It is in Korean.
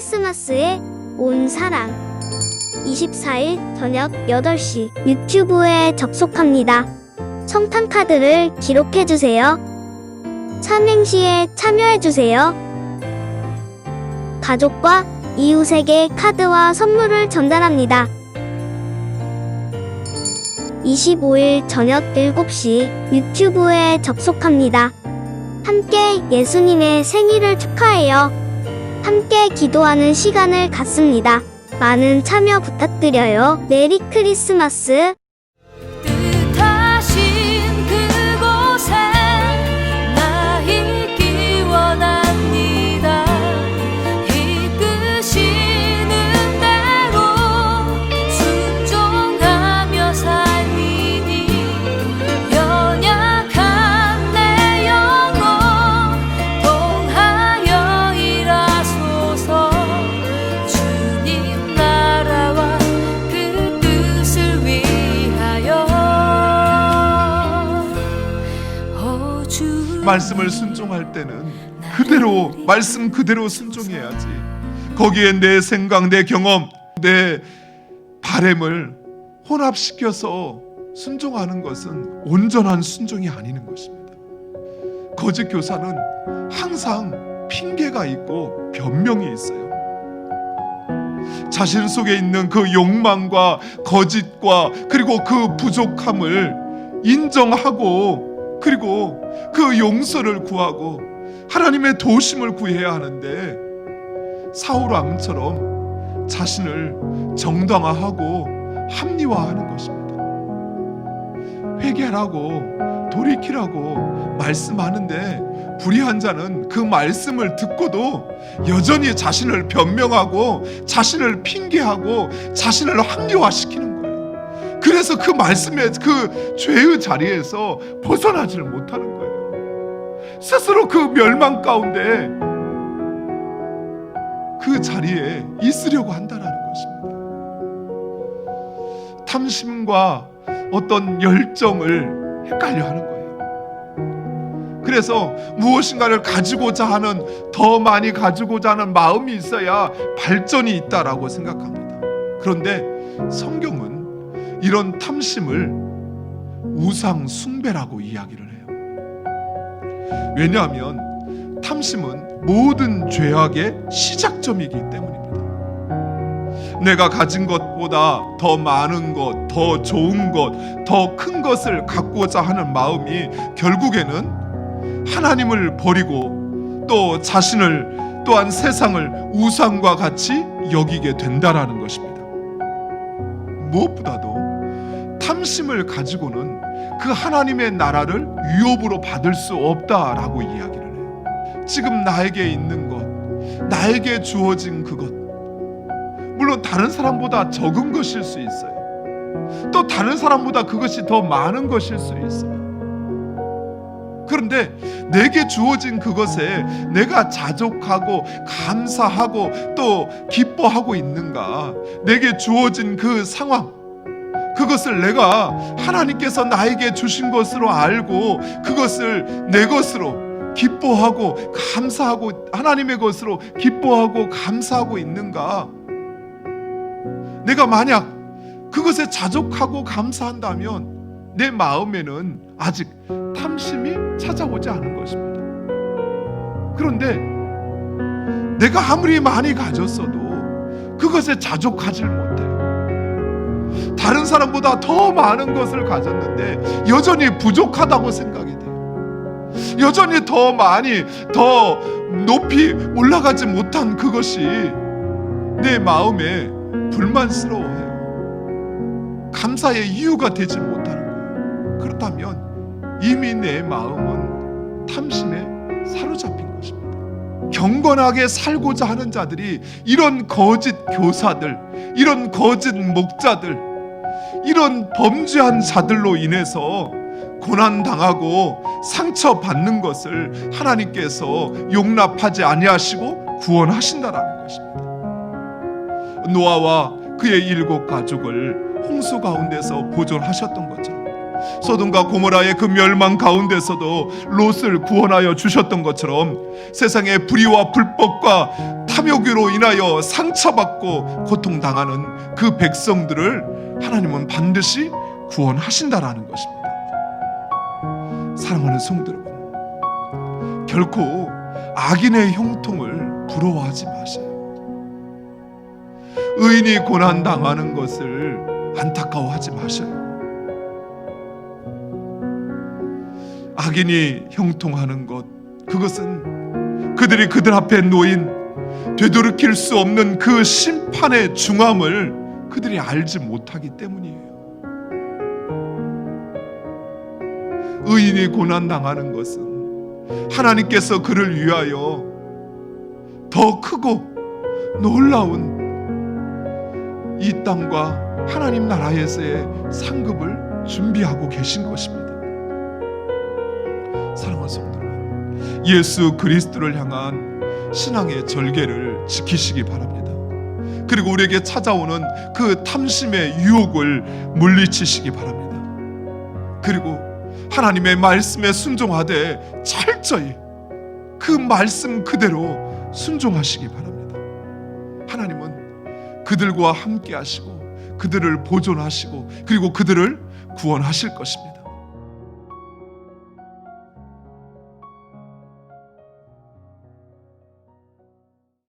크리스마스에 온 사랑 24일 저녁 8시 유튜브에 접속합니다. 성탄 카드를 기록해 주세요. 참행시에 참여해 주세요. 가족과 이웃에게 카드와 선물을 전달합니다. 25일 저녁 7시 유튜브에 접속합니다. 함께 예수님의 생일을 축하해요. 함께 기도하는 시간을 갖습니다. 많은 참여 부탁드려요. 메리 크리스마스. 말씀을 순종할 때는 그대로 말씀 그대로 순종해야지. 거기에 내 생각, 내 경험, 내 바램을 혼합시켜서 순종하는 것은 온전한 순종이 아니는 것입니다. 거짓 교사는 항상 핑계가 있고 변명이 있어요. 자신 속에 있는 그 욕망과 거짓과 그리고 그 부족함을 인정하고 그리고 그 용서를 구하고 하나님의 도심을 구해야 하는데 사울 왕처럼 자신을 정당화하고 합리화하는 것입니다. 회개하라고 돌이키라고 말씀하는데 불의한 자는 그 말씀을 듣고도 여전히 자신을 변명하고 자신을 핑계하고 자신을 합리화시키는. 그래서 그 말씀의 그 죄의 자리에서 벗어나지를 못하는 거예요. 스스로 그 멸망 가운데 그 자리에 있으려고 한다라는 것입니다. 탐심과 어떤 열정을 헷갈려 하는 거예요. 그래서 무엇인가를 가지고자 하는 더 많이 가지고자 하는 마음이 있어야 발전이 있다라고 생각합니다. 그런데 성경은 이런 탐심을 우상 숭배라고 이야기를 해요. 왜냐하면 탐심은 모든 죄악의 시작점이기 때문입니다. 내가 가진 것보다 더 많은 것, 더 좋은 것, 더 큰 것을 갖고자 하는 마음이 결국에는 하나님을 버리고 또 자신을 또한 세상을 우상과 같이 여기게 된다라는 것입니다. 무엇보다도 탐심을 가지고는 그 하나님의 나라를 위협으로 받을 수 없다라고 이야기를 해요. 지금 나에게 있는 것, 나에게 주어진 그것, 물론 다른 사람보다 적은 것일 수 있어요. 또 다른 사람보다 그것이 더 많은 것일 수 있어요. 그런데 내게 주어진 그것에 내가 자족하고 감사하고 또 기뻐하고 있는가? 내게 주어진 그 상황, 그것을 내가 하나님께서 나에게 주신 것으로 알고 그것을 내 것으로 기뻐하고 감사하고 하나님의 것으로 기뻐하고 감사하고 있는가? 내가 만약 그것에 자족하고 감사한다면 내 마음에는 아직 탐심이 찾아오지 않은 것입니다. 그런데 내가 아무리 많이 가졌어도 그것에 자족하지 못해요. 다른 사람보다 더 많은 것을 가졌는데 여전히 부족하다고 생각이 돼요. 여전히 더 많이 더 높이 올라가지 못한 그것이 내 마음에 불만스러워해요. 감사의 이유가 되지 못하는 거예요. 그렇다면 이미 내 마음은 탐심에 사로잡힌 것입니다. 경건하게 살고자 하는 자들이 이런 거짓 교사들, 이런 거짓 목자들, 이런 범죄한 자들로 인해서 고난 당하고 상처 받는 것을 하나님께서 용납하지 아니하시고 구원하신다라는 것입니다. 노아와 그의 일곱 가족을 홍수 가운데서 보존하셨던 것처럼 소돔과 고모라의 그 멸망 가운데서도 롯을 구원하여 주셨던 것처럼 세상의 불의와 불법과 탐욕으로 인하여 상처받고 고통당하는 그 백성들을 하나님은 반드시 구원하신다라는 것입니다. 사랑하는 성도 여러분, 결코 악인의 형통을 부러워하지 마세요. 의인이 고난 당하는 것을 안타까워하지 마셔요. 악인이 형통하는 것 그것은 그들이 그들 앞에 놓인 되돌이킬 수 없는 그 심판의 중함을 그들이 알지 못하기 때문이에요. 의인이 고난 당하는 것은 하나님께서 그를 위하여 더 크고 놀라운 이 땅과 하나님 나라에서의 상급을 준비하고 계신 것입니다. 사랑하는 성도 예수 그리스도를 향한 신앙의 절개를 지키시기 바랍니다. 그리고 우리에게 찾아오는 그 탐심의 유혹을 물리치시기 바랍니다. 그리고 하나님의 말씀에 순종하되 철저히 그 말씀 그대로 순종하시기 바랍니다. 하나님은 그들과 함께 하시고 그들을 보존하시고 그리고 그들을 구원하실 것입니다.